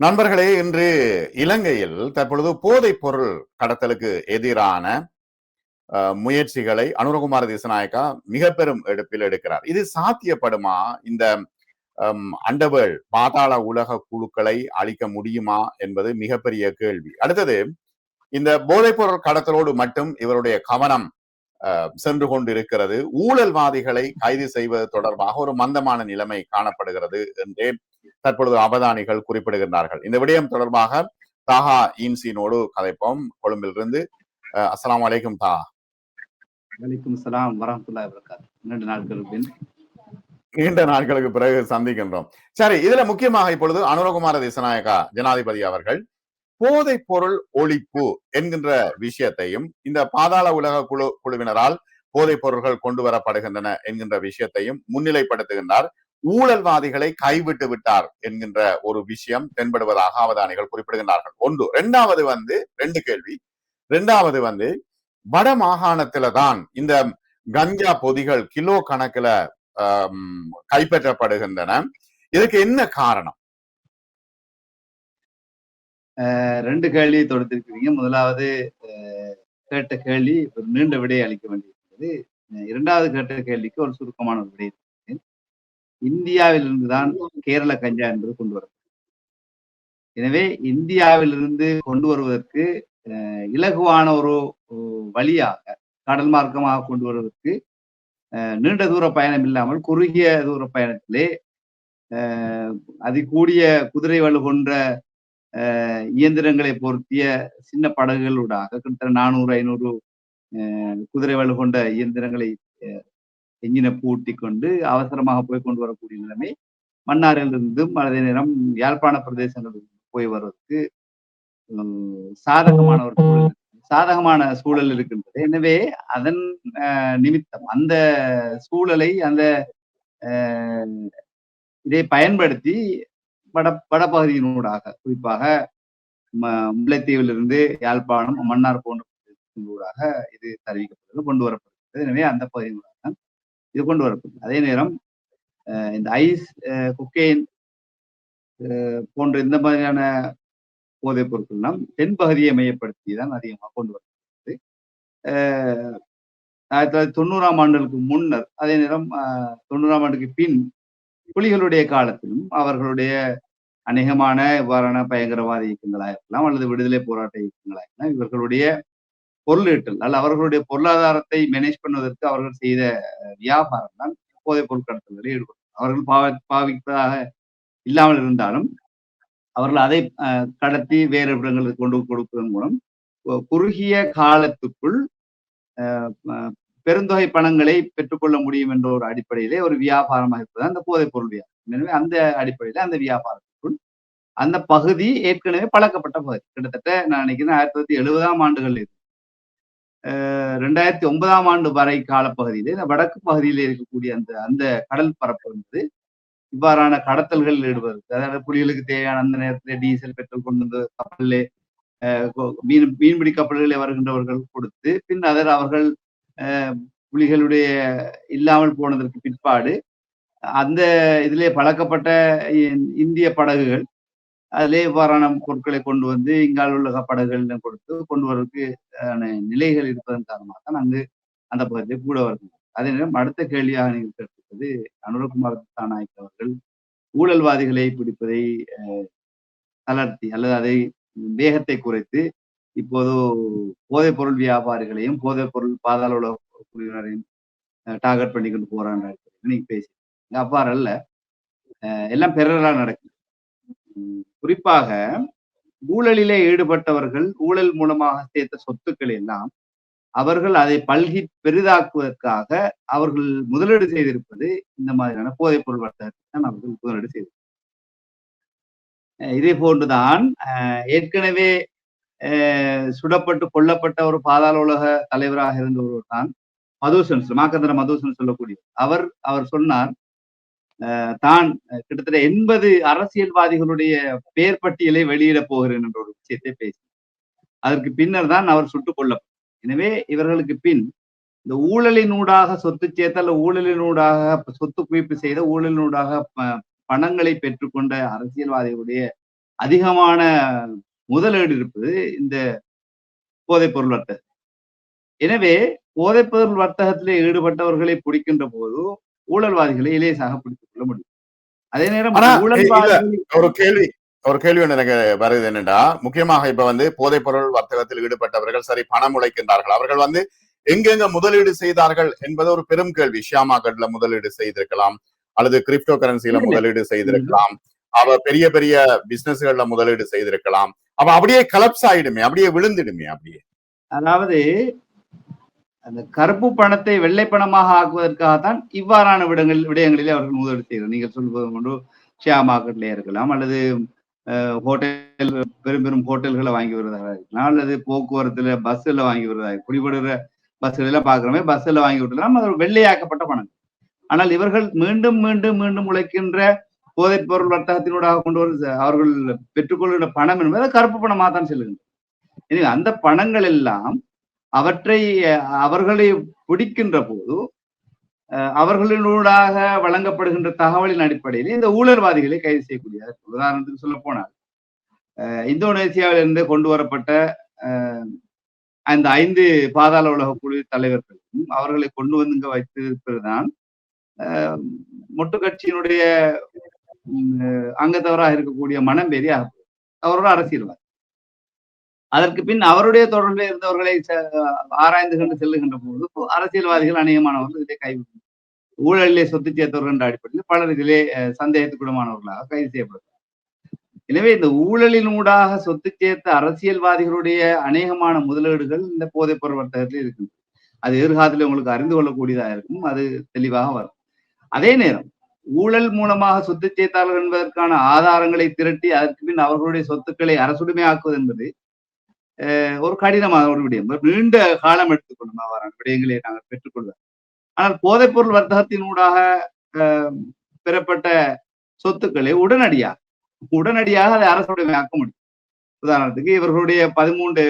நண்பர்களே இன்று இலங்கையில் தற்பொழுது போதைப் பொருள் கடத்தலுக்கு எதிரான முயற்சிகளை அனுரகுமார திசநாயக்கா மிக பெரும் எடுப்பில் எடுக்கிறார். இது சாத்தியப்படுமா? இந்த அண்டவேள் பாதாள உலக குழுக்களை அழிக்க முடியுமா என்பது மிகப்பெரிய கேள்வி. அடுத்தது இந்த போதைப் பொருள் கடத்தலோடு மட்டும் இவருடைய கவனம் சென்று கொண்டிருக்கிறது. ஊழல்வாதிகளை கைது செய்வது தொடர்பாக ஒரு மந்தமான நிலைமை காணப்படுகிறது என்றே தற்பொழுது அவதானிகள் குறிப்பிடுகின்றார்கள். இந்த விடயம் தொடர்பாக தாஹா ஈன்சினோடு கதைப்போம். கொழும்பிலிருந்து அஹ், அஸ்ஸலாமு அலைக்கும் தா. வலைக்கும் சலாம் வரமத்துல்லா இரண்டு நாட்களுக்கு நீண்ட நாட்களுக்கு பிறகு சந்திக்கின்றோம். சரி இதுல முக்கியமாக இப்பொழுது அனுரகுமார திசநாயகா ஜனாதிபதி அவர்கள் போதைப் பொருள் ஒழிப்பு என்கின்ற விஷயத்தையும் இந்த பாதாள உலக குழு குழுவினரால் போதைப் பொருள்கள் கொண்டு வரப்படுகின்றன என்கின்ற விஷயத்தையும் முன்னிலைப்படுத்துகின்றார். ஊழல்வாதிகளை கைவிட்டு விட்டார் என்கின்ற ஒரு விஷயம் தென்படுவதாக அவதானிகள் குறிப்பிடுகின்றார்கள். ஒன்று இரண்டாவது வந்து ரெண்டு கேள்வி. இரண்டாவது வந்து வட மாகாணத்துல தான் இந்த கஞ்சா பொதிகள் கிலோ கணக்குல கைப்பற்றப்படுகின்றன. இதுக்கு என்ன காரணம்? அஹ் ரெண்டு கேள்வி தொடுத்திருக்கிறீங்க. முதலாவது அஹ், கேட்ட கேள்வி ஒரு நீண்ட விடையை அளிக்க வேண்டியிருக்கிறது. இரண்டாவது கேட்ட கேள்விக்கு ஒரு சுருக்கமான ஒரு விடை இந்தியாவிலிருந்து தான் கேரள கஞ்சா என்பது கொண்டு வரும் எனவே இந்தியாவிலிருந்து கொண்டு வருவதற்கு அஹ், இலகுவான ஒரு வழியாக கடல் மார்க்கமாக கொண்டு வருவதற்கு அஹ், நீண்ட தூர பயணம் இல்லாமல் குறுகிய தூர பயணத்திலே அஹ், அதிகூடிய குதிரை வலு கொண்ட அஹ், இயந்திரங்களை பொருத்திய சின்ன படகுகளூடாக கிட்டத்தட்ட நானூறு ஐநூறு குதிரை வலு கொண்ட இயந்திரங்களை எஞ்சினை பூட்டி கொண்டு அவசரமாக போய் கொண்டு வரக்கூடிய நிலைமை மன்னாரிலிருந்தும் அதே நேரம் யாழ்ப்பாண பிரதேசங்களிலிருந்து போய் வருவதற்கு சாதகமான ஒரு சூழல் சாதகமான சூழல் இருக்கின்றது. எனவே அதன் நிமித்தம் அந்த சூழலை அந்த இதை பயன்படுத்தி வட வடபகுதியினூடாக குறிப்பாக முல்லைத்தீவிலிருந்து யாழ்ப்பாணம் மன்னார் போன்ற ஊடாக இது தெரிவிக்கப்படுகிறது கொண்டு வரப்படுகிறது. எனவே அந்த பகுதியினூடாக இது கொண்டு வரப்படுது அதே நேரம் இந்த ஐஸ் குக்கெயின் போன்ற இந்த மாதிரியான போதைப் பொருட்கள்லாம் தென்பகுதியை மையப்படுத்தி தான் அதிகமாக கொண்டு வரப்படுகிறது. ஆயிரத்தி தொள்ளாயிரத்தி தொண்ணூறாம் ஆண்டுகளுக்கு முன்னர் அதே நேரம் தொண்ணூறாம் ஆண்டுக்கு பின் புலிகளுடைய காலத்திலும் அவர்களுடைய அநேகமான இவ்வாறான பயங்கரவாத இயக்கங்களாக இருக்கலாம் அல்லது விடுதலை போராட்ட இயக்கங்களாக இருக்கலாம் இவர்களுடைய பொருளீட்டல் அல்ல அவர்களுடைய பொருளாதாரத்தை மேனேஜ் பண்ணுவதற்கு அவர்கள் செய்த வியாபாரம் தான் போதைப் பொருட்கடத்தல்களில் ஈடுபடும். அவர்கள் பாவ பாவிப்பதாக இல்லாமல் இருந்தாலும் அவர்கள் அதை அஹ், கடத்தி வேறு இடங்களுக்கு கொண்டு கொடுப்பதன் மூலம் கு- குறுகிய காலத்துக்குள் பெருந்தொகை பணங்களை பெற்றுக்கொள்ள முடியும் என்ற ஒரு அடிப்படையிலே ஒரு வியாபாரமாக இருப்பது அந்த போதைப் பொருள் வியாபாரம். எனவே அந்த அடிப்படையில அந்த வியாபாரத்துக்குள் அந்த பகுதி ஏற்கனவே பழக்கப்பட்ட பகுதி. கிட்டத்தட்ட நான் நினைக்கிறேன் ஆயிரத்தி தொள்ளாயிரத்தி எழுபதாம் ஆண்டுகளில் இருந்து ரெண்டாயிரத்தி ஒன்பதாம் ஆண்டு வரை காலப்பகுதியிலே இந்த வடக்கு பகுதியில் இருக்கக்கூடிய அந்த அந்த கடல் பரப்பு வந்து இவ்வாறான கடத்தல்கள் ஈடுபடுது அதாவது புலிகளுக்கு தேவையான அந்த நேரத்திலே டீசல் பெட்ரோல் கொண்டு வந்து கப்பலிலே அஹ், மீன் மீன்பிடி கப்பல்களை வருகின்றவர்கள் கொடுத்து பின் அதர் அவர்கள் புலிகளுடைய இல்லாமல் போனதற்கு பிற்பாடு அந்த இதிலே பழக்கப்பட்ட இந்திய படகுகள் அதிலே இவ்வாறான பொருட்களை கொண்டு வந்து இங்கால் உள்ள படகுகளிடம் கொடுத்து கொண்டு வருவதற்கு ஆன நிலைகள் இருப்பதன் காரணமாக தான் அங்கு அந்த பகுதியை கூட வருகிறது அதே நேரம் அடுத்த கேள்வியாக நீங்கள் கேட்டிருப்பது அனுரகுமார் தானாய்க்கு அவர்கள் ஊழல்வாதிகளை பிடிப்பதை தளர்த்தி அல்லது அதை வேகத்தை குறைத்து இப்போது போதைப் பொருள் வியாபாரிகளையும் போதைப் பொருள் பாதாள உலக குழுவினரையும் டார்கெட் பண்ணி கொண்டு போறாங்க நீங்க பேசி அவ்வாறு அல்ல எல்லாம் பிறரா நடக்கும் குறிப்பாக ஊழலிலே ஈடுபட்டவர்கள் ஊழல் மூலமாக சேர்த்த சொத்துக்கள் எல்லாம் அவர்கள் அதை பல்கி பெரிதாக்குவதற்காக அவர்கள் முதலீடு செய்திருப்பது இந்த மாதிரியான போதைப் பொருள் வர்த்தகத்தை தான் அவர்கள் முதலீடு செய்து இதே போன்றுதான் ஏற்கனவே சுடப்பட்டு கொல்லப்பட்ட ஒரு பாதாள உலக தலைவராக இருந்த ஒருவர் தான் மதுசன் மாக்கந்திர மதுசன் சொல்லக்கூடிய அவர் அவர் சொன்னார் தான் கிட்டத்தட்ட எண்பது அரசியல்வாதிகளுடைய பெயர் பட்டியலை வெளியிட போகிறேன் என்ற ஒரு விஷயத்தை பேசி அதற்கு பின்னர் தான் அவர் சுட்டுக் கொள்ளப்படும் எனவே இவர்களுக்கு பின் இந்த ஊழலினூடாக சொத்து சேர்த்தல் ஊழலினூடாக சொத்து குவிப்பு செய்த ஊழலினூடாக ப- பணங்களை பெற்றுக்கொண்ட அரசியல்வாதிகளுடைய அதிகமான முதலீடு இருப்பது இந்த போதைப்பொருள் வர்த்தகம். எனவே போதைப்பொருள் வர்த்தகத்திலே ஈடுபட்டவர்களை பிடிக்கின்ற போது ஊழல்வாதிகளை இலேசாக பிடித்துக் கொள்ள முடியும். அதே நேரம் ஒரு கேள்வி ஒரு கேள்வி ஒண்ணு எனக்கு வருது என்னன்னா முக்கியமாக இப்ப வந்து போதைப் பொருள் வர்த்தகத்தில் ஈடுபட்டவர்கள் சரி பணம் உழைக்கின்றார்கள். அவர்கள் வந்து எங்கெங்க முதலீடு செய்தார்கள் என்பது ஒரு பெரும் கேள்வி. ஷியாமா கார்டுல முதலீடு செய்திருக்கலாம் அல்லது கிரிப்டோ கரன்சில. முதலீடு செய்திருக்கலாம். அவ பெரிய பெரிய பிசினஸ்கள்ல முதலீடு செய்திருக்கலாம். அவ அப்படியே கலப்ஸ் ஆயிடுமே அப்படியே விழுந்துடுமே அப்படியே. அதாவது அந்த கருப்பு பணத்தை வெள்ளை பணமாக ஆக்குவதற்காகத்தான் இவ்வாறான விடங்கள் விடயங்களிலே அவர்கள் முதலீடு செய்கிறார் நீங்கள் சொல்வது கொண்டு ஷேர் மார்க்கெட்லேயே இருக்கலாம் அல்லது ஹோட்டல் பெரும் பெரும் ஹோட்டல்களை வாங்கி வருவதாக இருக்கலாம் அல்லது போக்குவரத்துல பஸ்ஸில் வாங்கி வருவதாக குடிபடுகிற பஸ்ஸில் எல்லாம் பார்க்குறோமே பஸ்ஸில் வாங்கி விட்டுலாம் அது ஒரு வெள்ளையாக்கப்பட்ட பணம் ஆனால் இவர்கள் மீண்டும் மீண்டும் மீண்டும் உழைக்கின்ற போதைப் பொருள் வர்த்தகத்தினூடாக கொண்டு வரும் அவர்கள் பெற்றுக்கொள்கின்ற பணம் என்பது கருப்பு பணமாக தான் செல்கின்றது எனவே அந்த பணங்கள் எல்லாம் அவற்றை அவர்களை பிடிக்கின்ற போது அவர்களினூடாக வழங்கப்படுகின்ற தகவலின் அடிப்படையில் இந்த ஊழல்வாதிகளை கைது செய்யக்கூடிய உதாரணத்துக்கு சொல்ல போனால் இந்தோனேசியாவிலிருந்து கொண்டு வரப்பட்ட அந்த ஐந்து பாதாள உலக குழு தலைவர்களும் அவர்களை கொண்டு வந்து இங்க வைத்திருப்பதுதான் அஹ், மொட்டு கட்சியினுடைய அங்கத்தவராக இருக்கக்கூடிய மனம்பேரி ஆகப்படுது. அவரோட அரசியல்வாதி அதற்கு பின் அவருடைய தொடர்பில் இருந்தவர்களை ஆராய்ந்து கொண்டு செல்லுகின்ற போது அரசியல்வாதிகள் அநேகமானவர்கள் இதை கை ஊழலிலே சொத்து சேர்த்தவர்கள் என்ற அடிப்படையில் பலர் இதிலே சந்தேகத்துக்குடமானவர்களாக கைது செய்யப்படுகிறார். எனவே இந்த ஊழலின் ஊடாக சொத்து சேர்த்த அரசியல்வாதிகளுடைய அநேகமான முதலீடுகள் இந்த போதைப் பொருள் வர்த்தகத்தில் இருக்குது அது எதிர்காலத்தில் உங்களுக்கு அறிந்து கொள்ளக்கூடியதாக இருக்கும் அது தெளிவாக வரும். அதே நேரம் ஊழல் மூலமாக சொத்து சேர்த்தார்கள் என்பதற்கான ஆதாரங்களை திரட்டி அதற்கு பின் அவர்களுடைய சொத்துக்களை அரசுடைமையாக்குவது என்பது ஒரு கடினமான ஒரு விடயம். ஒரு நீண்ட காலம் எடுத்துக்கொள்ளும் அவ்வாறான விடயங்களை நாங்கள் பெற்றுக்கொள்வோம் ஆனால் போதைப்பொருள் வர்த்தகத்தினூடாக பெறப்பட்ட சொத்துக்களை உடனடியாக உடனடியாக அதை அரசுடைமையாக்க முடியும். உதாரணத்துக்கு இவர்களுடைய பதிமூன்று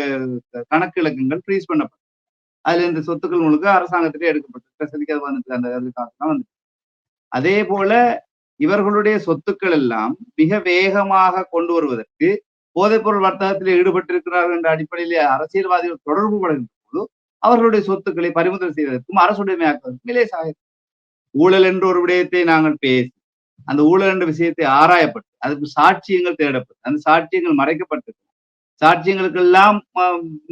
கணக்கு இலக்கங்கள் ஃப்ரீஸ் பண்ணப்படும் அதுல இந்த சொத்துக்கள் முழுக்க அரசாங்கத்திலே எடுக்கப்பட்டு ட்ரெஷரிக்கு அது வந்துட்டு அந்த அதுக்காக வந்து அதே போல இவர்களுடைய சொத்துக்கள் எல்லாம் மிக வேகமாக கொண்டு வருவதற்கு போதைப்பொருள் வர்த்தகத்தில் ஈடுபட்டிருக்கிறார்கள் என்ற அடிப்படையிலே அரசியல்வாதிகள் தொடர்பு படுகின்ற போது அவர்களுடைய சொத்துக்களை பறிமுதல் செய்வதற்கும் அரசுடைமையாக்குவதற்கும் இலேசாக ஊழல் என்ற ஒரு விடயத்தை நாங்கள் பேசி அந்த ஊழல் என்ற விஷயத்தை ஆராயப்பட்டு அதுக்கு சாட்சியங்கள் தேடப்பட்டு அந்த சாட்சியங்கள் மறைக்கப்பட்டு சாட்சியங்களுக்கெல்லாம்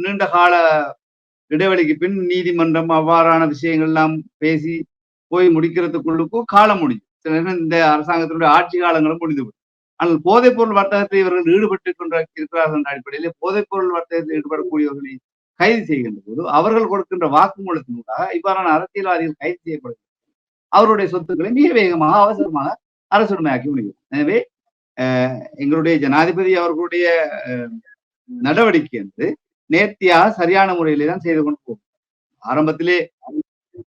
நீண்ட கால இடைவெளிக்கு பின் நீதிமன்றம் அவ்வாறான விஷயங்கள் எல்லாம் பேசி போய் முடிக்கிறதுக்குள்ளுக்கும் காலம் முடிஞ்சு. சில நேரம் இந்த அரசாங்கத்தினுடைய ஆட்சி காலங்களும் முடிந்து ஆனால் போதைப் பொருள் வர்த்தகத்தில் இவர்கள் ஈடுபட்டு கொண்ட இருக்கிறார்கள் என்ற அடிப்படையிலே போதைப் பொருள் வர்த்தகத்தில் ஈடுபடக்கூடியவர்களை கைது செய்கின்ற போது அவர்கள் கொடுக்கின்ற வாக்குமூலத்தினூடாக இவ்வாறான அரசியல்வாதிகள் கைது செய்யப்படுகிறது அவருடைய சொத்துக்களை மிக வேகமாக அவசரமாக அரசுடைமையாக்கி முடியும் எனவே எங்களுடைய ஜனாதிபதி அவர்களுடைய அஹ், நடவடிக்கை என்று நேர்த்தியாக சரியான முறையிலே தான் செய்து கொண்டு போகும். ஆரம்பத்திலே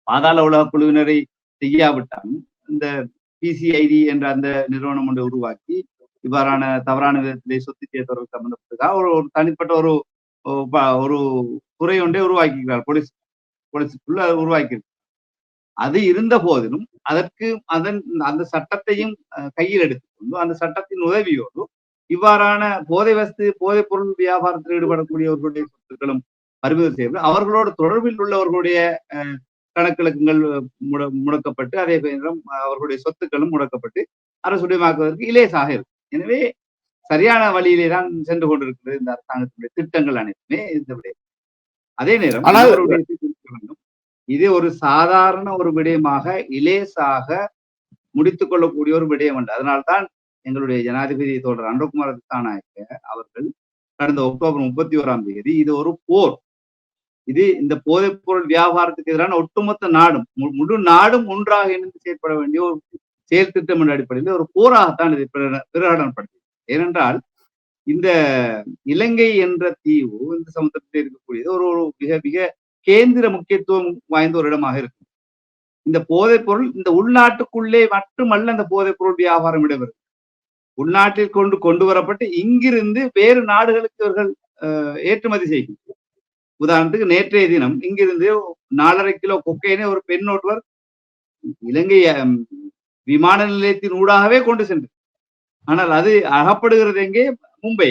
பாதாள உலக குழுவினரை செய்யாவிட்டாலும் இந்த பிசிஐடி என்ற அந்த நிறுவனம் ஒன்றை உருவாக்கி இவ்வாறான தவறான விதத்திலே சொத்து சேர்த்தவர்கள் சம்பந்தப்பட்டதாக ஒரு ஒரு தனிப்பட்ட ஒரு ஒரு துறை ஒன்றை உருவாக்கிக்கிறார் போலீஸ் போலீஸுக்குள்ள அதை உருவாக்கி அது இருந்த போதிலும் அதற்கு அதன் அந்த சட்டத்தையும் கையில் எடுத்துக்கொண்டு அந்த சட்டத்தின் உதவியோடு இவ்வாறான போதை வஸ்து போதைப் பொருள் வியாபாரத்தில் ஈடுபடக்கூடியவர்களுடைய சொத்துக்களும் பறிமுதல் செய்வது அவர்களோடு தொடர்பில் உள்ளவர்களுடைய அஹ், கணக்கிழக்குகள் முட முடக்கப்பட்டு அதே நேரம் அவர்களுடைய சொத்துக்களும் முடக்கப்பட்டு அரசுடையமாக்குவதற்கு இலேசாக இருக்கும் எனவே சரியான வழியிலே தான் சென்று கொண்டிருக்கிறது இந்த அரசாங்கத்தினுடைய திட்டங்கள் அனைத்துமே விடயம் அதே நேரம் இது ஒரு சாதாரண ஒரு விடயமாக இலேசாக முடித்துக் கொள்ளக்கூடிய ஒரு விடயம் உண்டு. அதனால்தான் எங்களுடைய ஜனாதிபதி தோழர் அனுகுமார் திசாநாயக்க அவர்கள் கடந்த அக்டோபர் முப்பத்தி ஓராம் தேதி இது ஒரு போர். இது இந்த போதைப் பொருள் வியாபாரத்துக்கு எதிரான ஒட்டுமொத்த நாடும் முழு நாடும் ஒன்றாக இணைந்து செயற்பட வேண்டிய ஒரு செயல் திட்டம் என்ற அடிப்படையில் ஒரு போராகத்தான் இதை பிரகட- ஏனென்றால் இந்த இலங்கை என்ற தீவு இந்த சமுத்திரத்தில் இருக்கக்கூடியது ஒரு ஒரு மிக மிக கேந்திர முக்கியத்துவம் வாய்ந்த ஒரு இடமாக இருக்கும். இந்த போதைப் பொருள் இந்த உள்நாட்டுக்குள்ளே மட்டுமல்ல அந்த போதைப் பொருள் வியாபாரம் இடம்பெறும். உள்நாட்டில் கொண்டு கொண்டு வரப்பட்டு இங்கிருந்து வேறு நாடுகளுக்கு இவர்கள் அஹ், ஏற்றுமதி செய்கின்றனர் உதாரணத்துக்கு நேற்றைய தினம் இங்கிருந்து நாலரை கிலோ கொக்கையினை ஒரு பெண் ஒருவர் இலங்கை விமான நிலையத்தின் ஊடாகவே கொண்டு சென்று. ஆனால் அது அகப்படுகிறது எங்கே? மும்பை.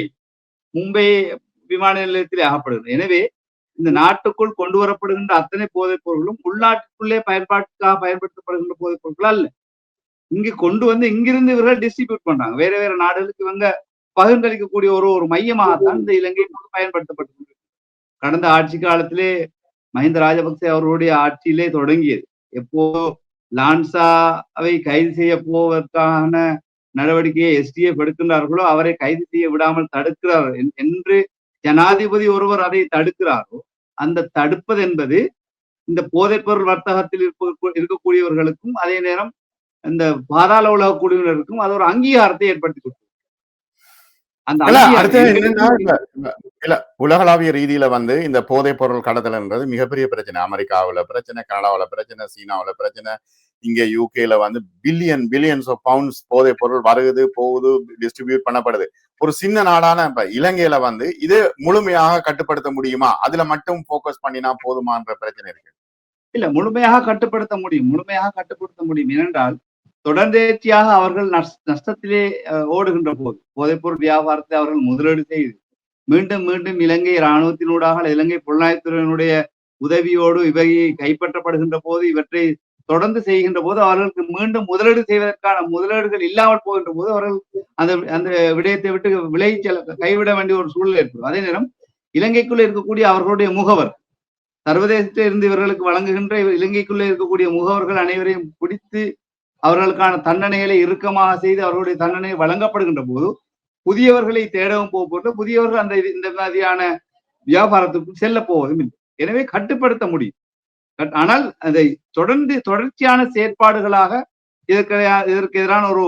மும்பை விமான நிலையத்திலே அகப்படுகிறது. எனவே இந்த நாட்டுக்குள் கொண்டு வரப்படுகின்ற அத்தனை போதைப் பொருட்களும் உள்நாட்டுக்குள்ளே பயன்பாட்டுக்காக பயன்படுத்தப்படுகின்ற போதைப் பொருட்கள் அல்ல. இங்கு கொண்டு வந்து இங்கிருந்து இவர்கள் டிஸ்ட்ரிபியூட் பண்றாங்க. வேற வேற நாடுகளுக்கு இவங்க பகிர்ந்தளிக்கக்கூடிய ஒரு ஒரு மையமாகத்தான் இந்த இலங்கை பயன்படுத்தப்பட்டு கடந்த ஆட்சி காலத்திலே மஹிந்த ராஜபக்சே அவர்களுடைய ஆட்சியிலே தொடங்கியது. எப்போ லான்சாவை கைது செய்ய போவதற்கான நடவடிக்கையை எஸ்டிஎஃப் எடுக்கின்றார்களோ அவரை கைது செய்ய விடாமல் தடுக்கிறார் என்று ஜனாதிபதி ஒருவர் அதை தடுக்கிறாரோ அந்த தடுப்பது என்பது இந்த போதைப்பொருள் வர்த்தகத்தில் இருக்கக்கூடியவர்களுக்கும் அதே நேரம் இந்த பாதாள உலக குழுவினருக்கும் அது ஒரு அங்கீகாரத்தை ஏற்படுத்தி இல்ல உலகளாவிய ரீதியில வந்து இந்த போதைப் பொருள் கடத்தல்ன்றது மிகப்பெரிய பிரச்சனை. அமெரிக்காவுல பிரச்சனை கனடாவுல பிரச்சனை சீனாவுல பிரச்சனை இங்க யூகேல வந்து பில்லியன் பில்லியன்ஸ் ஆஃப் பவுண்ட்ஸ் போதை பொருள் வருகுது போகுது டிஸ்ட்ரிபியூட் பண்ணப்படுது. ஒரு சின்ன நாடான இப்ப இலங்கையில வந்து இது முழுமையாக கட்டுப்படுத்த முடியுமா? அதுல மட்டும் போக்கஸ் பண்ணினா போதுமான்ற பிரச்சனை இருக்கு. இல்ல முழுமையாக கட்டுப்படுத்த முடியும். முழுமையாக கட்டுப்படுத்த முடியும். ஏனென்றால் தொடர்ந்தேர்ச்சியாக அவர்கள் நஷ்டத்திலே ஓடுகின்ற போது போதைப்பொருள் வியாபாரத்தை அவர்கள் முதலீடு செய்து மீண்டும் மீண்டும் இலங்கை இராணுவத்தினூடாக இலங்கை புலனாய்வுத்துறையினுடைய உதவியோடு இவை கைப்பற்றப்படுகின்ற போது இவற்றை தொடர்ந்து செய்கின்ற போது அவர்களுக்கு மீண்டும் முதலீடு செய்வதற்கான முதலீடுகள் இல்லாமல் போகின்ற போது அவர்கள் அந்த அந்த விடயத்தை விட்டு விலை கைவிட வேண்டிய ஒரு சூழல் ஏற்படும். அதே நேரம் இலங்கைக்குள்ள இருக்கக்கூடிய அவர்களுடைய முகவர் சர்வதேசத்தில் இருந்து இவர்களுக்கு வழங்குகின்ற இலங்கைக்குள்ளே இருக்கக்கூடிய முகவர்கள் அனைவரையும் பிடித்து அவர்களுக்கான தண்டனைகளை இறுக்கமாக செய்து அவர்களுடைய தண்டனை வழங்கப்படுகின்ற போது புதியவர்களை தேடவும் போவது புதியவர்கள் அந்த இந்த மாதிரியான வியாபாரத்துக்கு செல்ல போவதும் இல்லை. எனவே கட்டுப்படுத்த முடியும். ஆனால் அதை தொடர்ந்து தொடர்ச்சியான செயற்பாடுகளாக இதற்கு இதற்கு எதிரான ஒரு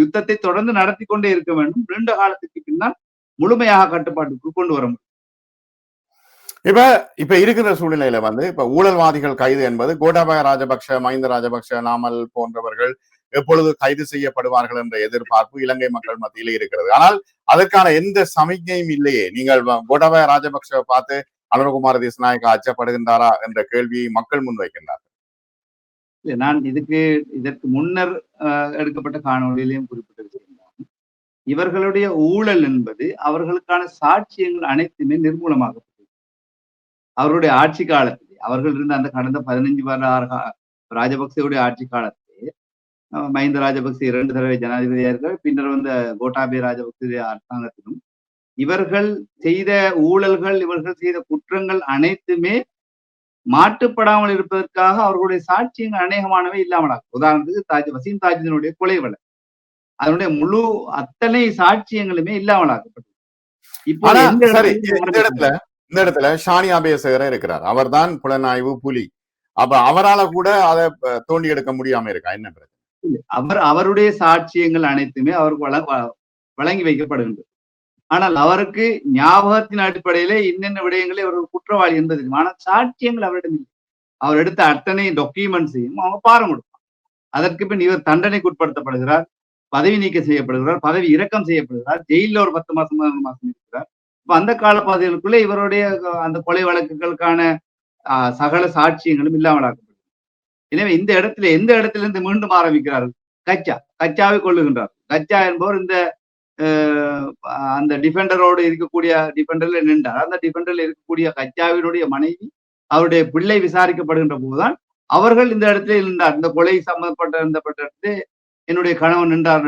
யுத்தத்தை தொடர்ந்து நடத்தி கொண்டே இருக்க வேண்டும். நீண்ட காலத்துக்கு பின்னால் முழுமையாக கட்டுப்பாட்டுக்கு கொண்டு வர முடியும். இப்ப இப்ப இருக்கிற சூழ்நிலையில வந்து இப்ப ஊழல்வாதிகள் கைது என்பது கோட்டாபய ராஜபக்ஷ மஹிந்த ராஜபக்ஷ நாமல் போன்றவர்கள் எப்பொழுது கைது செய்யப்படுவார்கள் என்ற எதிர்பார்ப்பு இலங்கை மக்கள் மத்தியிலே இருக்கிறது. ஆனால் அதற்கான எந்த சமிக்ஞையும் இல்லையே. நீங்கள் கோட்டாபய ராஜபக்ஷவை பார்த்து அனுரகுமார திசநாயக்கா அச்சப்படுகின்றாரா என்ற கேள்வியை மக்கள் முன்வைக்கின்றார்கள். நான் இதுக்கு இதற்கு முன்னர் எடுக்கப்பட்ட காணொலியிலையும் குறிப்பிட்டிருக்கிறேன் இவர்களுடைய ஊழல் என்பது அவர்களுக்கான சாட்சியங்கள் அனைத்துமே நிர்மூலமாகப்பட்டது அவருடைய ஆட்சி காலத்திலே அவர்கள் இருந்த அந்த கடந்த பதினைஞ்சு வருட ராஜபக்சேவுடைய ஆட்சி காலத்திலே மஹிந்த ராஜபக்சே இரண்டு தடவை ஜனாதிபதியாக பின்னர் வந்த கோட்டாபே ராஜபக்சே அரசாங்கத்திலும் இவர்கள் செய்த ஊழல்கள் இவர்கள் செய்த குற்றங்கள் அனைத்துமே மாட்டுப்படாமல் இருப்பதற்காக அவர்களுடைய சாட்சியங்கள் அநேகமானவை இல்லாமலாகும். உதாரணத்துக்கு தாஜ் வசீம் தாஜினுடைய கொலை வழக்கு அதனுடைய முழு அத்தனை சாட்சியங்களுமே இல்லாமலாக்கப்பட்டது. இப்போ இந்த இடத்துல இந்த இடத்துல ஷானி அபேசகர இருக்கிறார். அவர் தான் புலனாய்வு புலி. அப்ப அவரால கூட அதை தோண்டி எடுக்க முடியாம இருக்கா? என்ன பிரச்சனை? அவர் அவருடைய சாட்சியங்கள் அனைத்துமே அவருக்கு வழங்கி வைக்கப்படுகின்றது. ஆனால் அவருக்கு ஞாபகத்தின் அடிப்படையிலே என்னென்ன விடயங்களே அவர் குற்றவாளி என்பது ஆனால் சாட்சியங்கள் அவரிடம் இல்லை. அவர் எடுத்த அத்தனை டாக்குமெண்ட்ஸையும் அவங்க பாரம் கொடுப்பான் அதற்கு பின் இவர் தண்டனைக்கு உட்படுத்தப்படுகிறார் பதவி நீக்கம் செய்யப்படுகிறார் பதவி இறக்கம் செய்யப்படுகிறார் ஜெயிலில் ஒரு பத்து மாசம் பதினொரு மாசம் இருக்கிறார். இப்ப அந்த கால பகுதிகளுக்குள்ள இவருடைய அந்த கொலை வழக்குகளுக்கான சகல சாட்சியங்களும் இல்லாமலாக்கப்படுகிறது எனவே இந்த இடத்துல எந்த இடத்துல இருந்து மீண்டும் ஆரம்பிக்கிறார்கள்? கச்சா கச்சாவை கொள்ளுகின்றார் கச்சா என்பவர் இந்த அந்த டிஃபெண்டரோடு இருக்கக்கூடிய டிஃபெண்டர்ல நின்றார். அந்த டிஃபெண்டர்ல இருக்கக்கூடிய கச்சாவினுடைய மனைவி அவருடைய பிள்ளை விசாரிக்கப்படுகின்ற போதுதான் அவர்கள் இந்த இடத்துல நின்றார். இந்த கொலை சம்பந்தப்பட்ட இடத்துல என்னுடைய கணவன் நின்றார்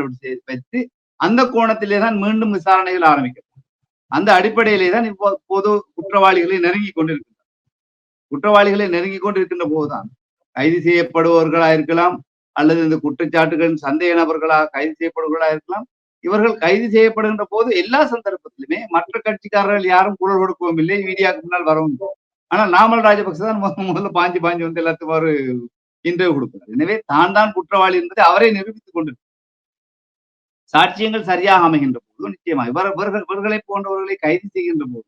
வைத்து அந்த கோணத்திலே தான் மீண்டும் விசாரணைகள் ஆரம்பிக்கிறது அந்த அடிப்படையிலே தான் இப்போ பொது குற்றவாளிகளை நெருங்கி கொண்டிருக்கின்றனர். குற்றவாளிகளை நெருங்கி கொண்டிருக்கின்ற போதுதான் கைது செய்யப்படுபவர்களா இருக்கலாம் அல்லது இந்த குற்றச்சாட்டுகளின் சந்தேக நபர்களாக கைது செய்யப்படுவர்களா இருக்கலாம் இவர்கள் கைது செய்யப்படுகின்ற போது எல்லா சந்தர்ப்பத்திலுமே மற்ற கட்சிக்காரர்கள் யாரும் குரல் கொடுக்கவும் இல்லை மீடியாவுக்கு முன்னால் வரவும் இல்லை. ஆனால் நாமல் ராஜபக்ச தான் முதல்ல பாஞ்சு பாஞ்சு வந்து எல்லாத்துக்கும் ஒரு இன்டர்வியூ கொடுக்கிறார். எனவே தான் தான் குற்றவாளி என்பதை அவரை நிரூபித்துக் கொண்டு சாட்சியங்கள் சரியாக அமைகின்ற போது நிச்சயமா இவர் இவர்கள் இவர்களை போன்றவர்களை கைது செய்கின்ற போது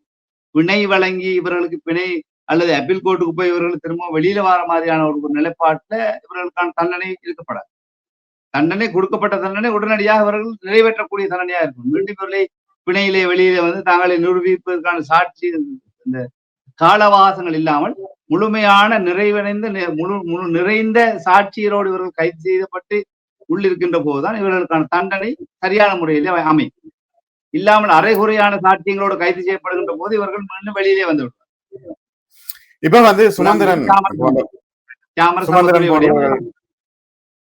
பிணை வழங்கி இவர்களுக்கு பிணை அல்லது அப்பீல் கோர்ட்டுக்கு போய் இவர்கள் திரும்ப வெளியில வர மாதிரியான ஒரு நிலைப்பாட்டுல இவர்களுக்கான தண்டனை இருக்கப்படாது தண்டனை கொடுக்கப்பட்ட தண்டனை உடனடியாக இவர்கள் நிறைவேற்றக்கூடிய தண்டனையா இருக்கும் மீண்டும் இவர்களை பிணையிலே வெளியிலே வந்து தாங்களை நிரூபிப்பதற்கான சாட்சி இந்த காலவாசங்கள் இல்லாமல் முழுமையான நிறைவடைந்த முழு முழு நிறைந்த சாட்சியரோடு இவர்கள் கைது செய்யப்பட்டு உள்ளிருக்கின்ற போதுதான் இவர்களுக்கான தண்டனை சரியான முறையிலே அமையும் இல்லாமல் அரைகுறையான சாட்சியங்களோடு கைது செய்யப்படுகின்ற போது இவர்கள் மீண்டும் வெளியிலே வந்து விடுவார். இப்ப வந்து சுமந்திரன்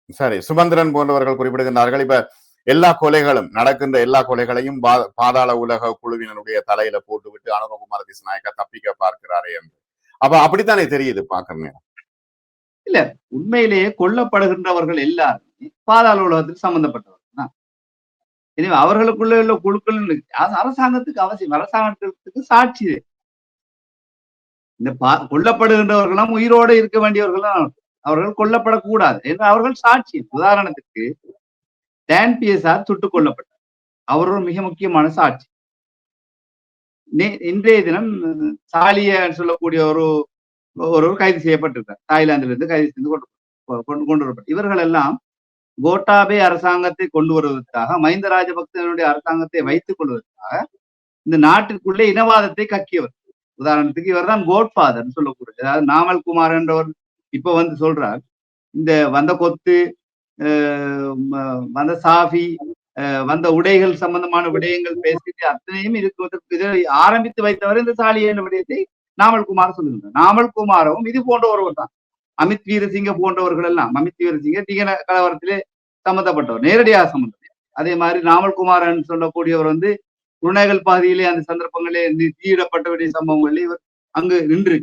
சரி சுமந்திரன் போன்றவர்கள் குறிப்பிடுகின்றார்கள். இப்ப எல்லா கொலைகளும் நடக்கின்ற எல்லா கொலைகளையும் பாதாள உலக குழுவினருடைய தலையில போட்டுவிட்டு அனுரகுமார திசநாயக்கா தப்பிக்க பார்க்கிறாரே என்று. அப்ப அப்படித்தானே தெரியுது பாக்குறேன் உண்மையிலேயே கொல்லப்படுகின்றவர்கள் எல்லாருமே பாதாள உலகத்தில் சம்பந்தப்பட்டவர்கள் தான் எனவே அவர்களுக்குள்ள உள்ள குழுக்கள் அரசாங்கத்துக்கு அவசியம். அரசாங்கத்துக்கு சாட்சி. இந்த பா- கொல்லப்படுகின்றவர்களும் உயிரோடு இருக்க வேண்டியவர்கள் அவர்கள் கொல்லப்படக்கூடாது என்று அவர்கள் சாட்சி. உதாரணத்துக்கு டேன் பிஎஸ்ஆர் சுட்டுக் கொல்லப்பட்டார். அவர் ஒரு மிக முக்கியமான சாட்சி. இன்றைய தினம் சாலிய சொல்லக்கூடிய ஒரு ஒருவர் கைது செய்யப்பட்டிருக்கார். தாய்லாந்திலிருந்து கைது செய்து கொண்டு கொண்டு வரப்பட்ட இவர்கள் எல்லாம் கோட்டாபே அரசாங்கத்தை கொண்டு வருவதற்காக மஹிந்த ராஜபக்சனுடைய அரசாங்கத்தை வைத்துக் கொள்வதற்காக இந்த நாட்டிற்குள்ளே இனவாதத்தை கக்கியவர். உதாரணத்துக்கு இவர்தான் கோட்ஃபாதர் சொல்லக்கூடிய அதாவது நாமல் குமார் என்றவர் இப்ப வந்து சொல்றார் இந்த வந்த கொத்து வந்த சாஃபி வந்த உடைகள் சம்பந்தமான விடயங்கள் பேசிட்டு அத்தனையும் இதுக்கு இதை ஆரம்பித்து வைத்தவர் இந்த சாலிய என்ற விடயத்தை நாமல் குமார் சொல்லுகிறார் நாமல் குமாரவும் இது போன்ற ஒருவர் தான். அமித் வீரசிங்க போன்றவர்கள் எல்லாம் அமித் வீரசிங்க திகன கலவரத்திலே சம்பந்தப்பட்டவர் நேரடியாக சம்பந்தம் அதே மாதிரி நாமல் குமாரன் சொல்லக்கூடியவர் வந்து குருநகல் பகுதியிலே அந்த சந்தர்ப்பங்களே இந்த தீயிடப்பட்ட வேண்டிய சம்பவங்களில் இவர் அங்கு நின்று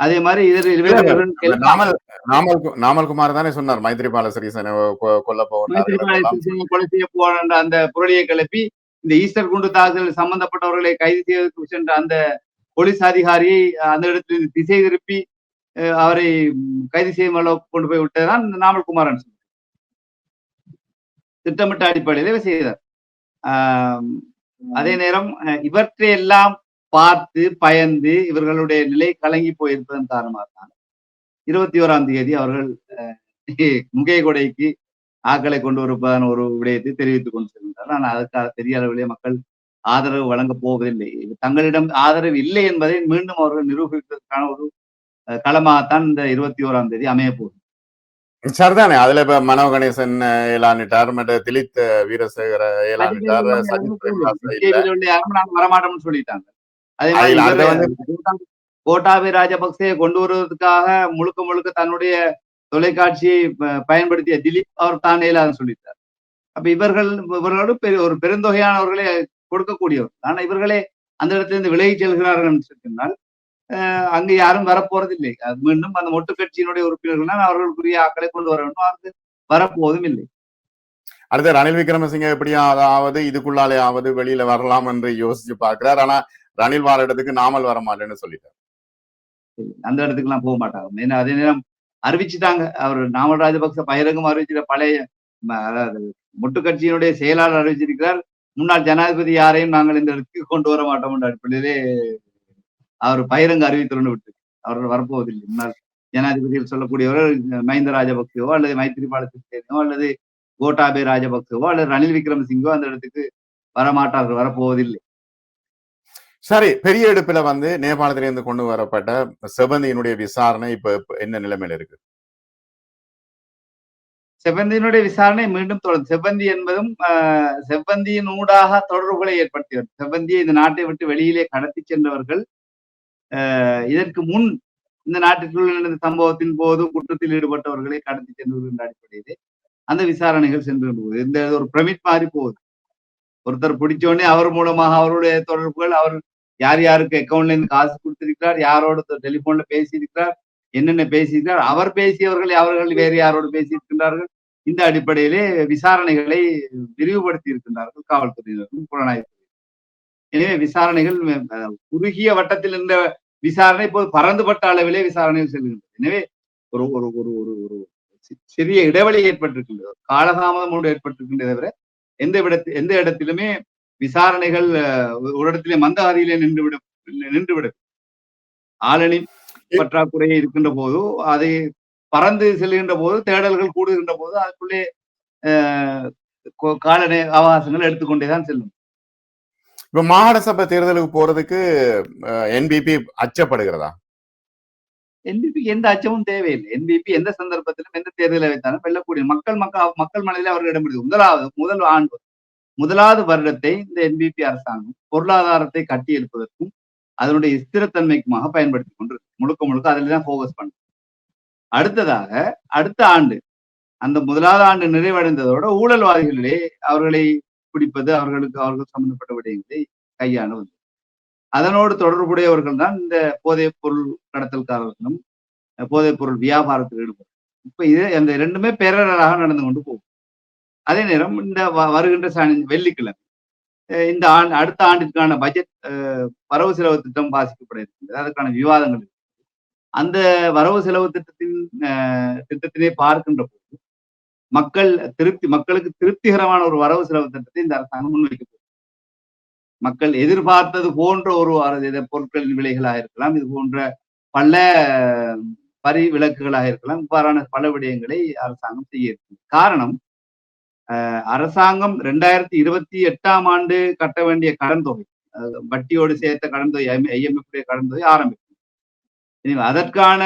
அதே மாதிரி இதர் இவர்கள் எல்லாம் நாமல் நாமல் கு- நாமல் குமார் தானே சொன்னார் மைத்ரிபால சிறிசேன கொல்ல கொலை செய்ய போன்ற அந்த புரளியை கிளப்பி இந்த ஈஸ்டர் குண்டு தாக்குதல் சம்பந்தப்பட்டவர்களை கைது செய்வதற்கு சென்ற அந்த போலீஸ் அதிகாரியை அந்த இடத்தில் திசை திருப்பி அவரை கைது செய்யும் அளவுக்கு கொண்டு போய் விட்டதுதான் இந்த நாமல் குமாரன் சொன்னார். திட்டமிட்ட அடிப்படையில செய்தார். அதே நேரம் இவற்றையெல்லாம் பார்த்து பயந்து இவர்களுடைய நிலை கலங்கி போயிருப்பதன் காரணமாக தான் இருபத்தி ஓராம் தேதி அவர்கள் அஹ், முகை கொடைக்கு ஆக்களை கொண்டு வருப்பதான ஒரு விடயத்தை தெரிவித்துக் கொண்டு செல்கின்றனர் ஆனால் அதுக்காக பெரிய அளவிலே மக்கள் ஆதரவு வழங்கப் போவதில்லை. தங்களிடம் ஆதரவு இல்லை என்பதை மீண்டும் அவர்கள் நிரூபிப்பதற்கான ஒரு களமாகத்தான் இந்த இருபத்தி ஓராம் தேதி அமைய போகுது. சரிதானே. அதுல இப்ப மனோ கணேசன் ஏலானிட்டார் மற்ற திலித் வீரசேகர ஏலானிட்டார் வரமாட்டோம்னு சொல்லிட்டாங்க. அதே மாதிரி கோட்டாபய ராஜபக்சே கொண்டு வருவதற்காக முழுக்க முழுக்க தன்னுடைய தொலைக்காட்சியை பயன்படுத்திய திலீப் அவர் தான் இயலாதுன்னு சொல்லிட்டார் அப்ப இவர்கள் இவர்களோடு ஒரு பெருந்தொகையானவர்களை கொடுக்கக்கூடியவர். ஆனா இவர்களே அந்த இடத்துல இருந்து விலகிச் செல்கிறார்கள் என்று சொன்னால் அங்கு யாரும் வரப்போறதில்லை. அது மீண்டும் அந்த மொட்டு கட்சியினுடைய உறுப்பினர்கள் தான் அவர்களுக்குரிய ஆக்களை கொண்டு வர வேண்டும். அது வரப்போவதும் இல்லை. அடுத்து ரணில் விக்ரமசிங்க எப்படியாவது இதுக்குள்ளாலே ஆவது வெளியில வரலாம் என்று யோசிச்சு பார்க்கிறார். ஆனா ரணில் வார இடத்துக்கு நாமல் வர மாட்டேன்னு சொல்லிட்டார் அந்த இடத்துக்கு எல்லாம் போக மாட்டாங்க. ஏன்னா அதே நேரம் அறிவிச்சுட்டாங்க. அவர் நாமல் ராஜபக்ச பகிரங்கம் அறிவிச்சிட்ட பழைய அதாவது முட்டு கட்சியினுடைய செயலாளர் அறிவிச்சிருக்கிறார். முன்னாள் ஜனாதிபதி யாரையும் நாங்கள் இந்த இடத்துக்கு கொண்டு வர மாட்டோம் என்ற அடிப்படையிலே அவர் பயிரங்க அறிவித்துறன்னு விட்டு அவர்கள் வரப்போவதில்லை. முன்னாள் ஜனாதிபதியில் சொல்லக்கூடியவர்கள் மஹிந்த ராஜபக்சவோ அல்லது மைத்திரிபால சிறிசேனவோ அல்லது கோட்டாபே ராஜபக்சவோ அல்லது ரணில் விக்ரமசிங்கோ அந்த இடத்துக்கு வரமாட்டார்கள் வரப்போவதில்லை. சரி பெரிய எடுப்புல வந்து நேபாளத்திலிருந்து கொண்டு வரப்பட்ட செவந்தியினுடைய விசாரணை இப்ப என்ன நிலைமையில இருக்கு? செவ்வந்தியினுடைய விசாரணை மீண்டும் தொடரும் செவ்வந்தி என்பதும் ஆஹ், செவ்வந்தியின் ஊடாக தொடர்புகளை ஏற்படுத்தியவர். செவ்வந்தியை இந்த நாட்டை விட்டு வெளியிலே கடத்தி சென்றவர்கள் ஆஹ், இதற்கு முன் இந்த நாட்டிற்குள் நடந்த சம்பவத்தின் போது குற்றத்தில் ஈடுபட்டவர்களை கடத்தி சென்றவர்கள் என்ற அடிப்படையிலே அந்த விசாரணைகள் சென்று போகுது இந்த ஒரு பிரமிட் மாறி போகுது. ஒருத்தர் பிடிச்சோடனே அவர் மூலமாக அவருடைய தொடர்புகள் அவர் யார் யாருக்கு அக்கௌண்ட்ல இருந்து காசு கொடுத்திருக்கிறார்? யாரோட டெலிபோன்ல பேசியிருக்கிறார்? என்னென்ன பேசியிருக்கிறார்? அவர் பேசியவர்கள் அவர்கள் வேறு யாரோடு பேசியிருக்கின்றார்கள்? இந்த அடிப்படையிலே விசாரணைகளை விரிவுபடுத்தி இருக்கின்றார்கள் காவல்துறையினரும் புலனாய்வு எனவே விசாரணைகள் குறுகிய வட்டத்தில் இருந்த விசாரணை இப்போது பறந்துபட்ட அளவிலே விசாரணைகள் செல்கின்றது. எனவே ஒரு ஒரு ஒரு ஒரு ஒரு சிறிய இடைவெளி ஏற்பட்டிருக்கின்றது. காலதாமதம் ஒன்று ஏற்பட்டிருக்கின்றதை தவிர எந்த இடத்து எந்த இடத்திலுமே விசாரணைகள் ஒரு இடத்திலே மந்தகதியிலே நின்றுவிட நின்றுவிட ஆளணி பற்றாக்குறை இருக்கின்ற போது அதை பறந்து செல்கின்ற போது தேடல்கள் கூடுகின்ற போது அதுக்குள்ளே கால அவகாசங்கள் எடுத்துக்கொண்டேதான் செல்லும். இப்ப மாகாண சபை தேர்தலுக்கு போறதுக்கு என்பிபி அச்சப்படுகிறதா? என்பிபி எந்த அச்சமும் தேவையில்லை. என்பிபி எந்த சந்தர்ப்பத்திலும் எந்த தேர்தலை வைத்தாலும் வெல்லக்கூடிய மக்கள் மக்கள் மக்கள் மனதில் அவர்கள் இடம் முதலாவது முதல் ஆண்டு முதலாவது வருடத்தை இந்த என்பிபி அரசாங்கம் பொருளாதாரத்தை கட்டியெழுப்பதற்கும் அதனுடைய ஸ்திரத்தன்மைக்குமாக பயன்படுத்தி கொண்டிருக்கு. முழுக்க முழுக்க அதில் தான் ஃபோகஸ் பண்ணு அடுத்ததாக அடுத்த ஆண்டு அந்த முதலாவது ஆண்டு நிறைவடைந்ததோட ஊழல்வாதிகளிலே அவர்களை பிடிப்பது அவர்களுக்கு அவர்கள் சம்பந்தப்பட்ட விடயங்களை கையாளுவது அதனோடு தொடர்புடையவர்கள் தான் இந்த போதைப் பொருள் கடத்தல்காரர்களும் போதைப் பொருள் வியாபாரத்தில் ஈடுபடும் இப்ப இது அந்த ரெண்டுமே பேரராக நடந்து கொண்டு போகும். அதே நேரம் இந்த வ- வருகின்ற சனி வெள்ளிக்கிழமை. இந்த ஆண்டு அடுத்த ஆண்டிற்கான பட்ஜெட் அஹ், வரவு செலவு திட்டம் வாசிக்கப்பட இருக்கின்றது அதற்கான விவாதங்கள் இருக்கு. அந்த வரவு செலவு திட்டத்தின் அஹ், திட்டத்தினை பார்க்கின்ற போது மக்கள் திருப்தி மக்களுக்கு திருப்திகரமான ஒரு வரவு செலவு திட்டத்தை இந்த அரசாங்கம் முன்வைக்க மக்கள் எதிர்பார்த்தது போன்ற ஒரு பொருட்களின் விலைகளாக இருக்கலாம் இது போன்ற பல வரி விலக்குகளாக இருக்கலாம் இவ்வாறான பல விடயங்களை அரசாங்கம் செய்ய இருக்கு காரணம் அரசாங்கம் ரெண்டாயிரத்தி இருபத்தி எட்டாம் ஆண்டு கட்ட வேண்டிய கடன் தொகை வட்டியோடு சேர்த்த கடன் தொகை ஐஎம்எஃப் கடன் தொகை ஆரம்பிக்கும். அதற்கான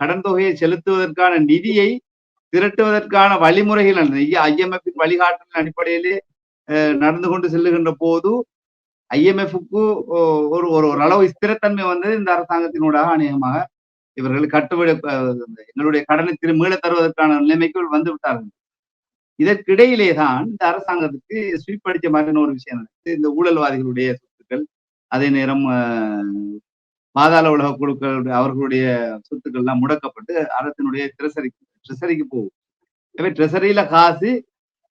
கடன் தொகையை செலுத்துவதற்கான நிதியை திரட்டுவதற்கான வழிமுறைகள் ஐஎம்எஃப்பின் வழிகாட்டலின் அடிப்படையிலே நடந்து கொண்டு செல்லுகின்ற போது ஐஎம்எஃப்க்கு ஒரு ஒரு ஒரு அளவு ஸ்திரத்தன்மை வந்தது இந்த அரசாங்கத்தினூடாக அநேகமாக இவர்கள் கட்டுவிட எங்களுடைய கடனை திரு மீள தருவதற்கான நிலைமைக்கு வந்து விட்டார்கள். இதற்கிடையிலே தான் இந்த அரசாங்கத்துக்கு ஸ்வீப் அடிச்ச மாதிரியான ஒரு விஷயம் நடக்குது. இந்த ஊழல்வாதிகளுடைய சொத்துக்கள் அதே நேரம் பாதாள உலக குழுக்களுடைய அவர்களுடைய சொத்துக்கள் எல்லாம் முடக்கப்பட்டு அரசினுடைய ட்ரெசரிக்கு ட்ரெசரிக்கு போகும். எனவே ட்ரெசரியில காசு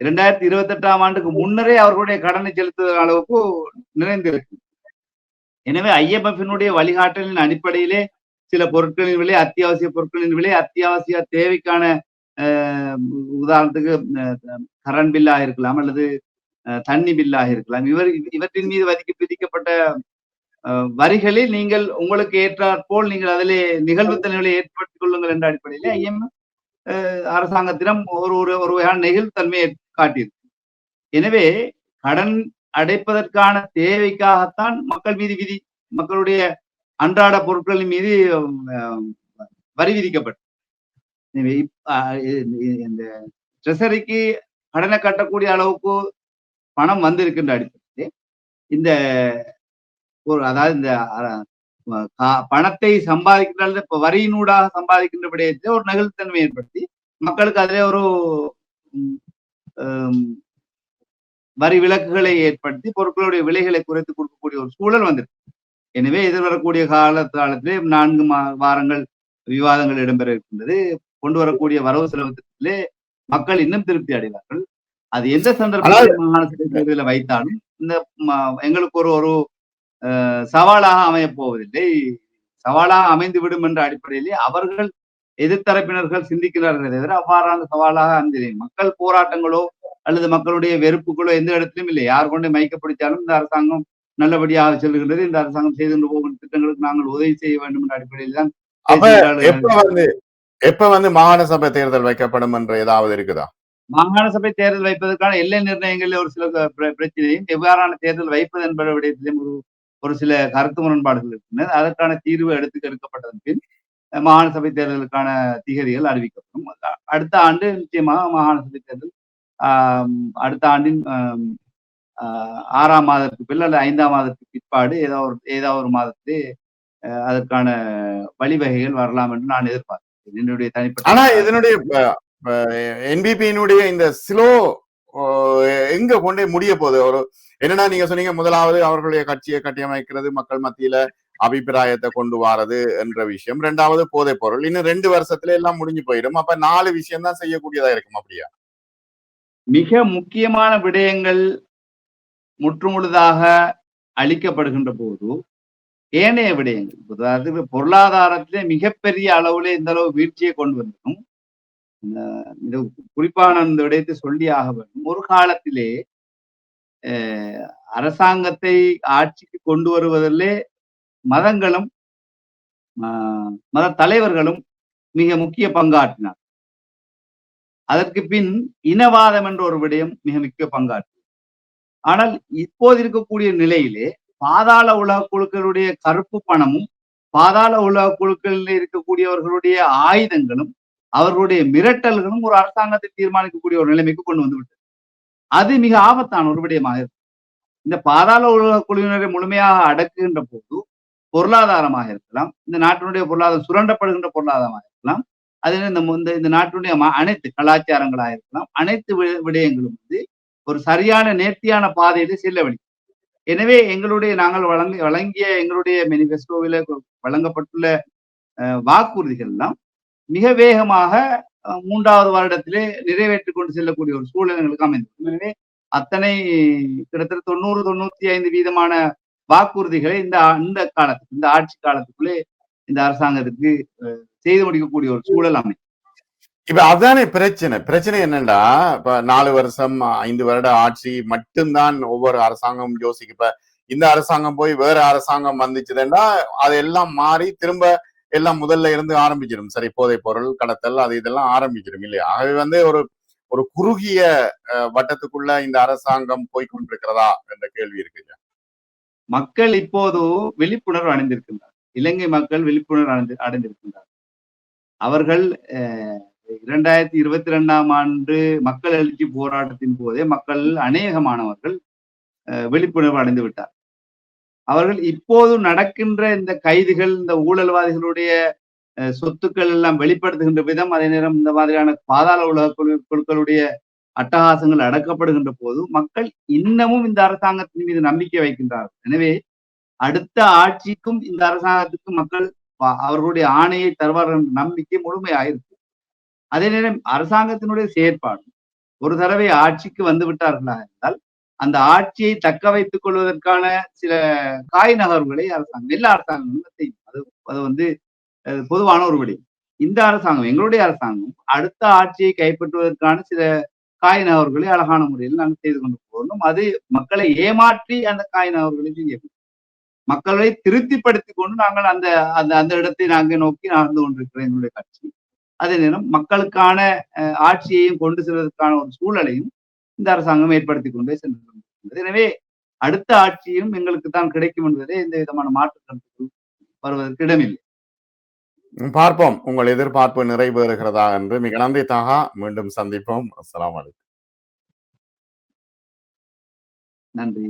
இரண்டாயிரத்தி இருபத்தி எட்டாம் ஆண்டுக்கு முன்னரே அவர்களுடைய கடனை செலுத்துகிற அளவுக்கு நிறைந்திருக்கு. எனவே ஐஎம்எஃபினுடைய வழிகாட்டலின் அடிப்படையிலே சில பொருட்களின் விலை அத்தியாவசிய பொருட்களின் விலை அத்தியாவசிய தேவைக்கான உதாரணத்துக்கு கரண்ட் பில்லாக இருக்கலாம் அல்லது தண்ணி பில்லாக இருக்கலாம் இவர் இவற்றின் மீது வதிக்க விதிக்கப்பட்ட வரிகளில் நீங்கள் உங்களுக்கு ஏற்றாற்போல் நீங்கள் அதிலே நிகழ்வுத்தன்மைகளை ஏற்படுத்திக் கொள்ளுங்கள் என்ற அடிப்படையிலே ஐஎம்எஃப் அரசாங்கத்திடம் ஒரு ஒரு ஒரு வகையான நெகிழ்த்தன்மையை காட்டியிருக்கு எனவே கடன் அடைப்பதற்கான தேவைக்காகத்தான் மக்கள் மீது விதி மக்களுடைய அன்றாட பொருட்களின் மீது வரி விதிக்கப்பட்டது எனவே இப்ப, அஹ், இ- இந்த ட்ரெஷரிக்கு கடனை கட்டக்கூடிய அளவுக்கு பணம் வந்திருக்கின்ற அடிப்படையில் இந்த ஒரு அதாவது இந்த பணத்தை சம்பாதிக்கின்ற இப்ப வரியினூடாக சம்பாதிக்கின்ற விடயத்தை ஒரு நெகிழ்த்தன்மை ஏற்படுத்தி மக்களுக்கு அதிலே ஒரு வரி விலக்குகளை ஏற்படுத்தி பொருட்களுடைய விலைகளை குறைத்து கொடுக்கக்கூடிய ஒரு சூழல் வந்திருக்கு. எனவே எதிர்வரக்கூடிய கால காலத்திலே நான்கு மா- வாரங்கள் விவாதங்கள் இடம்பெற இருக்கின்றது. கொண்டு வரக்கூடிய வரவு செலவு திட்டத்திலே மக்கள் இன்னும் திருப்தி அடைவார்கள். அது எந்த சந்தர்ப்பத்தில் மாகாண சபை தேர்தலில் வைத்தாலும் இந்த எங்களுக்கு ஒரு ஒரு சவாலாக அமையப் போவதில்லை. சவாலாக அமைந்து விடும் என்ற அடிப்படையிலே அவர்கள் எதிர்த்தரப்பினர்கள் சிந்திக்கிறார்களே தவிர அவ்வாறான சவாலாக அந்த மக்கள் போராட்டங்களோ அல்லது மக்களுடைய வெறுப்புகளோ எந்த இடத்திலும் இல்லை. யார் கொண்டு மைக்க பிடிச்சாலும் இந்த அரசாங்கம் நல்லபடியாக செல்கின்றது இந்த அரசாங்கம் செய்து கொண்டு போகும் திட்டங்களுக்கு நாங்கள் உதவி செய்ய வேண்டும் என்ற அடிப்படையில் தான். எப்ப வந்து மாகாண சபை தேர்தல் வைக்கப்படும் என்ற ஏதாவது இருக்குதா? மாகாண சபை தேர்தல் வைப்பதற்கான எல்லை நிர்ணயங்களில் ஒரு சில பிரச்சனையும் எவ்வாறான தேர்தல் வைப்பது என்பது விடயத்திலும் ஒரு ஒரு சில கருத்து முரண்பாடுகள் இருக்கின்றன. அதற்கான தீர்வு எடுத்து எடுக்கப்பட்டதன் பின் மாகாண சபை தேர்தலுக்கான திகதிகள் அறிவிக்கப்படும். அடுத்த ஆண்டு நிச்சயமாக மாகாண சபை தேர்தல் அடுத்த ஆண்டின் ஆஹ், ஆறாம் மாதத்துக்கு பின் அல்லது ஐந்தாம் மாதத்துக்கு பிற்பாடு ஏதோ ஒரு ஏதோ ஒரு மாதத்திலே அதற்கான வழிவகைகள் வரலாம் என்று நான் எதிர்பார்க்கிறேன். என்னுடைய தனிப்பட்ட ஆனா இதனுடைய என்பிபியினுடைய இந்த ஸ்லோ எங்க கொண்டே முடிய போகுது? ஒரு என்னன்னா நீங்க சொன்னீங்க முதலாவது அவர்களுடைய கட்சியை கட்டியமைக்கிறது மக்கள் மத்தியில அபிப்பிராயத்தை கொண்டு வாரது என்ற விஷயம். ரெண்டாவது போதைப் பொருள். இன்னும் ரெண்டு வருஷத்துல எல்லாம் முடிஞ்சு போயிடும். அப்ப நாலு விஷயம் தான் செய்யக்கூடியதா இருக்கும் அப்படியா? மிக முக்கியமான விடயங்கள் முற்றுமுழுதாக அளிக்கப்படுகின்ற போது ஏனைய விடயங்கள். அதாவது பொருளாதாரத்திலே மிகப்பெரிய அளவுல இந்த அளவு வீழ்ச்சியை கொண்டு வந்திருக்கும். இந்த- இது குறிப்பான அந்த விடயத்தை சொல்லி ஆக வேண்டும். ஒரு காலத்திலே அரசாங்கத்தை ஆட்சிக்கு கொண்டு வருவதிலே மதங்களும் ஆஹ், மத தலைவர்களும் மிக முக்கிய பங்காற்றினார் அதற்கு பின் இனவாதம் என்ற ஒரு விடயம் மிக முக்கிய பங்காற்று ஆனால் இப்போது இருக்கக்கூடிய நிலையிலே பாதாள உலக குழுக்களுடைய கருப்பு பணமும் பாதாள உலக குழுக்களில் இருக்கக்கூடியவர்களுடைய ஆயுதங்களும் அவர்களுடைய மிரட்டல்களும் ஒரு அரசாங்கத்தை தீர்மானிக்கக்கூடிய ஒரு நிலைமைக்கு கொண்டு வந்து விட்டது அது மிக ஆபத்தான ஒரு விடயமாக இருக்கும் இந்த பாதாள உலக குழுவினரை முழுமையாக அடக்குகின்ற போது பொருளாதாரமாக இருக்கலாம் இந்த நாட்டினுடைய பொருளாதாரம் சுரண்டப்படுகின்ற பொருளாதாரமாக இருக்கலாம் அதே இந்த இந்த இந்த நாட்டினுடைய அனைத்து கலாச்சாரங்களாக இருக்கலாம் அனைத்து விடயங்களும் வந்து ஒரு சரியான நேர்த்தியான பாதையில செல்ல வழி எனவே எங்களுடைய நாங்கள் வழங்கி வழங்கிய எங்களுடைய மெனிஃபெஸ்டோவில் வழங்கப்பட்டுள்ள அஹ், வாக்குறுதிகள் எல்லாம் மிக வேகமாக மூன்றாவது வருடத்திலே நிறைவேற்றி கொண்டு செல்லக்கூடிய ஒரு சூழல் எங்களுக்கு அமைந்தது எனவே அத்தனை கிட்டத்தட்ட தொண்ணூறு தொண்ணூத்தி ஐந்து வீதமான வாக்குறுதிகளை இந்த இந்த காலத்துக்கு இந்த ஆட்சி காலத்துக்குள்ளே இந்த அரசாங்கத்துக்கு செய்து முடிக்கக்கூடிய ஒரு சூழல் அமையும். இப்ப அதானே பிரச்சனை. பிரச்சனை என்னன்னா இப்ப நாலு வருஷம் ஐந்து வருட ஆட்சி மட்டும்தான் ஒவ்வொரு அரசாங்கம் யோசிக்க இப்ப இந்த அரசாங்கம் போய் வேற அரசாங்கம் வந்துச்சுதுன்னா அதெல்லாம் மாறி திரும்ப எல்லாம் முதல்ல இருந்து ஆரம்பிச்சிடும். சரி போதை பொருள் கடத்தல் அது இதெல்லாம் ஆரம்பிச்சிடும் இல்லையா? ஆகவே வந்து ஒரு ஒரு குறுகிய அஹ், வட்டத்துக்குள்ள இந்த அரசாங்கம் போய்கொண்டிருக்கிறதா என்ற கேள்வி இருக்கு மக்கள் இப்போது விழிப்புணர்வு அடைந்திருக்கின்றார் இலங்கை மக்கள் விழிப்புணர்வு அடைந்து அடைந்திருக்கின்றார் அவர்கள் அஹ், இரண்டாயிரத்தி இருபத்தி ரெண்டாம் ஆண்டு மக்கள் எழுச்சி போராட்டத்தின் போதே மக்கள் அநேகமானவர்கள் அஹ், விழிப்புணர்வு அடைந்து விட்டார். அவர்கள் இப்போது நடக்கின்ற இந்த கைதுகள் இந்த ஊழல்வாதிகளுடைய அஹ், சொத்துக்கள் எல்லாம் வெளிப்படுத்துகின்ற விதம் அதே நேரம் இந்த மாதிரியான பாதாள உலக குழு குழுக்களுடைய அட்டகாசங்கள் அடக்கப்படுகின்ற போது மக்கள் இன்னமும் இந்த அரசாங்கத்தின் மீது நம்பிக்கை வைக்கின்றார்கள். எனவே அடுத்த ஆட்சிக்கும் இந்த அரசாங்கத்துக்கும் மக்கள் அவர்களுடைய ஆணையை தருவார்கள் என்ற நம்பிக்கை முழுமையாயிருக்கு. அதே நேரம் அரசாங்கத்தினுடைய செயற்பாடு. ஒரு தடவை ஆட்சிக்கு வந்து விட்டார்களா என்றால் அந்த ஆட்சியை தக்க வைத்துக் கொள்வதற்கான சில காய் நகர்வுகளை அரசாங்கம் எல்லா அரசாங்கங்களும் செய்யும். அது அது வந்து பொதுவான ஒரு விடயம் இந்த அரசாங்கம் எங்களுடைய அரசாங்கம் அடுத்த ஆட்சியை கைப்பற்றுவதற்கான சில காய் நகர்வுகளை அழகான முறையில் நாங்கள் செய்து கொண்டு போகணும். அது மக்களை ஏமாற்றி அந்த காய் நகர்வுகளை செய்ய மக்களை திருப்திப்படுத்தி கொண்டு நாங்கள் அந்த அந்த அந்த இடத்தை நாங்கள் நோக்கி நடந்து கொண்டிருக்கிறோம் எங்களுடைய கட்சி. அதே நேரம் மக்களுக்கான ஆட்சியையும் கொண்டு செல்வதற்கான ஒரு சூழலையும் இந்த அரசாங்கம் ஏற்படுத்தி கொண்டே சென்று கொண்டிருக்கிறது எனவே அடுத்த ஆட்சியும் எங்களுக்கு தான் கிடைக்கும் என்பதே எந்த விதமான மாற்று கருத்துக்கள் வருவதற்கு இடமில்லை. பார்ப்போம். உங்கள் எதிர்பார்ப்பு நிறைவேறுகிறதா என்று மிக நன்றி தாகா மீண்டும் சந்திப்போம். அஸ்ஸலாமு அலைக்கும். நன்றி.